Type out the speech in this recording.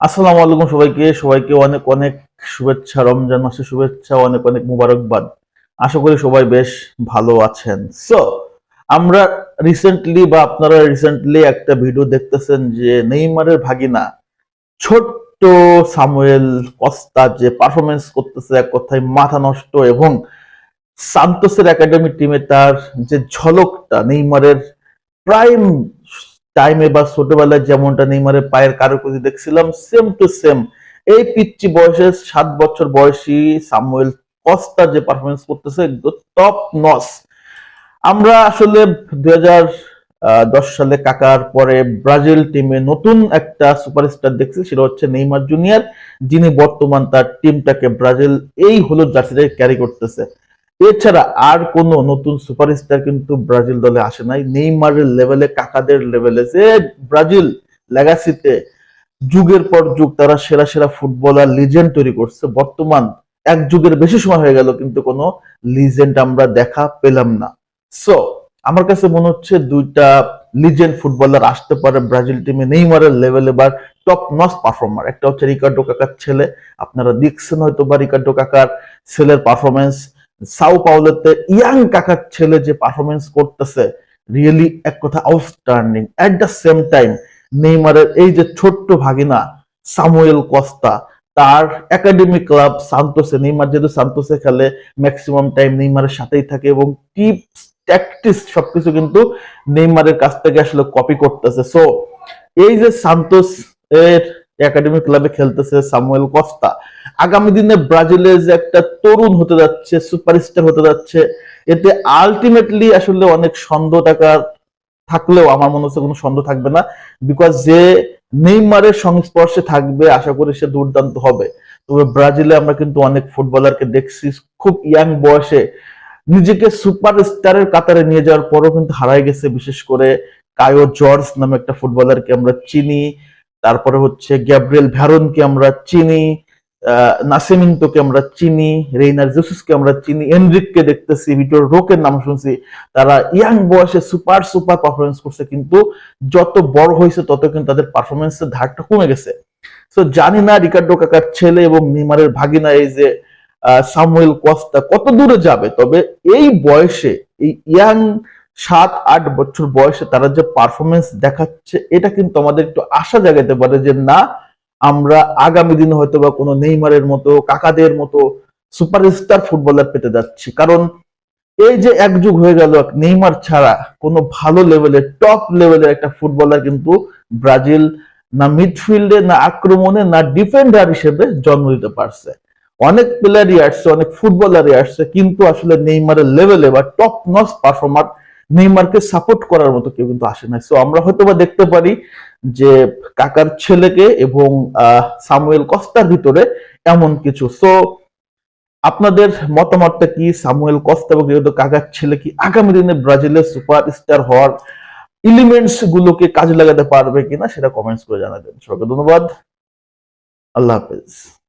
আসসালামু আলাইকুম সবাইকে। সবাইকে অনেক অনেক শুভেচ্ছা, রমজান মাসের শুভেচ্ছা, অনেক অনেক মুবারকবাদ। আশা করি সবাই বেশ ভালো আছেন। সো আমরা রিসেন্টলি বা আপনারা রিসেন্টলি একটা ভিডিও দেখতেছেন যে নেইমারের ভাগিনা ছোট্ট সামুয়েল কস্তা যে পারফরমেন্স করতেছে, এক কথায় মাথা নষ্ট এবং সান্তোসের একাডেমি টিমে তার যে ঝলকটা নেইমারের প্রাইম টাইমে বা ছোটবেলায় যেমনটা নেইমারের পায়ের কারুকাজি দেখছিলাম সেম টু সেম এই পিচ্চি বয়সে সাত বছর বয়সী সামুয়েল কস্তা যে পারফরমেন্স করতেছে টপ নস আমরা আসলে দুই দশ সালে কাকার পরে ব্রাজিল টিমে নতুন একটা সুপারস্টার দেখছি, সেটা হচ্ছে নেইমার জুনিয়র যিনি বর্তমান তার টিমটাকে ব্রাজিল এই হলুদ জার্সিতে ক্যারি করতেছে। এছাড়া আর কোনো নতুন সুপারস্টার কিন্তু ব্রাজিল দলে আসে নাই। নেইমারের লেভেলে কাকাদের লেভেলে যে ব্রাজিল লেগাসিতে যুগের পর যুগ তারা সেরা সেরা ফুটবলার লিজেন্ড তৈরি করছে। বর্তমান এক যুগের বেশি সময় হয়ে গেল কিন্তু কোনো লিজেন্ড আমরা দেখা পেলাম না। সো আমার কাছে মনে হচ্ছে দুইটা লিজেন্ড ফুটবলার আসতে পারে ব্রাজিল টিমে নেইমারের লেভেলে বা টপ নস পারফর্মার একটা হচ্ছে রিকার্ডো কাকার ছেলে। আপনারা দেখছেন হয়তো বা রিকার্ডো কাকার ছেলের পারফরমেন্স সাউ পাউলোতে ইয়াং কাকার ছেলে যে পারফরমেন্স করতেছে রিয়েলি এক কথা outstanding at the same time নেইমারের এই যে ছোট্ট ভাগিনা সামুয়েল কস্তা, তার একাডেমি ক্লাব সান্তোসে, নেইমার যেহেতু সান্তোসে খেলে ম্যাক্সিমাম টাইম নেইমারের সাথেই থাকে এবং টিপস ট্যাকটিস সবকিছু কিন্তু নেইমারের কাছ থেকে আসলে কপি করতেছে। সো এই যে সান্তোস এর একাডেমি ক্লাবে খেলতেছে সামুয়েল কস্তা। আগামী দিনে ব্রাজিলে যে একটা তরুণ হতে যাচ্ছে, সুপারস্টার হতে যাচ্ছে, এতে আলটিমেটলি আসলে অনেক সন্দেহ টাকার থাকলেও আমার মনে হচ্ছে কোনো সন্দেহ থাকবে না বিকজ যে নেইমারের সংস্পর্শে থাকবে, আশা করি সে দুর্দান্ত হবে। তবে ব্রাজিলে আমরা কিন্তু অনেক ফুটবলারকে দেখছি, খুব ইয়াং বয়সে। নিজেকে সুপার স্টারের কাতারে নিয়ে যাওয়ার পরও কিন্তু হারাই গেছে, বিশেষ করে কায়ো জর্জ নামে একটা ফুটবলারকে আমরা চিনি। তারপরে হচ্ছে গ্যাব্রিয়েল ভ্যারনকে আমরা চিনি নাসেমিন্তোকে আমরা চিনি, রেইনার জেসুসকে আমরা চিনি, এনরিককে দেখতেছি, ভিটোর রোকের নাম শুনছি। তারা ইয়াং বয়সে সুপার সুপার পারফরমেন্স করছে, কিন্তু যত বড় হয়েছে, তত কিন্তু তাদের পারফরমেন্সের ধারটা কমে গেছে। তো জানি না রিকার্ডো কাকার ছেলে এবং নিমারের ভাগিনা এই যে সামুয়েল কস্তা কত দূরে যাবে, তবে এই বয়সে, এই ইয়াং সাত, আট বছর বয়সে তারা যে পারফরমেন্স দেখাচ্ছে, এটা কিন্তু আমাদের একটু আশা জাগাতে পারে যে না, আমরা আগামী দিনে হয়তো বা কোনো নেইমারের মতো, কাকাদের মতো সুপারস্টার ফুটবলার পেতে যাচ্ছি। কারণ এই যে এক যুগ হয়ে গেল, নেইমার ছাড়া কোনো ভালো লেভেলের টপ লেভেলের একটা ফুটবলার কিন্তু ব্রাজিল না মিডফিল্ডে না আক্রমণে, না ডিফেন্ডার হিসেবে জন্ম দিতে পারছে। অনেক প্লেয়ারই আসছে, অনেক ফুটবলারই আসছে, কিন্তু আসলে নেইমারের লেভেলে বা টপ নস পারফর্মার নেইমারকে সাপোর্ট করার মতো কেউ কিন্তু আসে না সো আমরা হয়তো বা দেখতে পারি যে কাকার ছেলেকে এবং সামুয়েল কস্তার ভিতরে এমন কিছু। সো আপনাদের মতামতটা কি? সামুয়েল কস্তা এবং কাকার ছেলে কি আগামী দিনে ব্রাজিলের সুপার স্টার হওয়ার এলিমেন্টস গুলোকে কাজে লাগাতে পারবে কিনা সেটা কমেন্টস করে জানাবেন। সবাইকে ধন্যবাদ। আল্লাহ হাফেজ।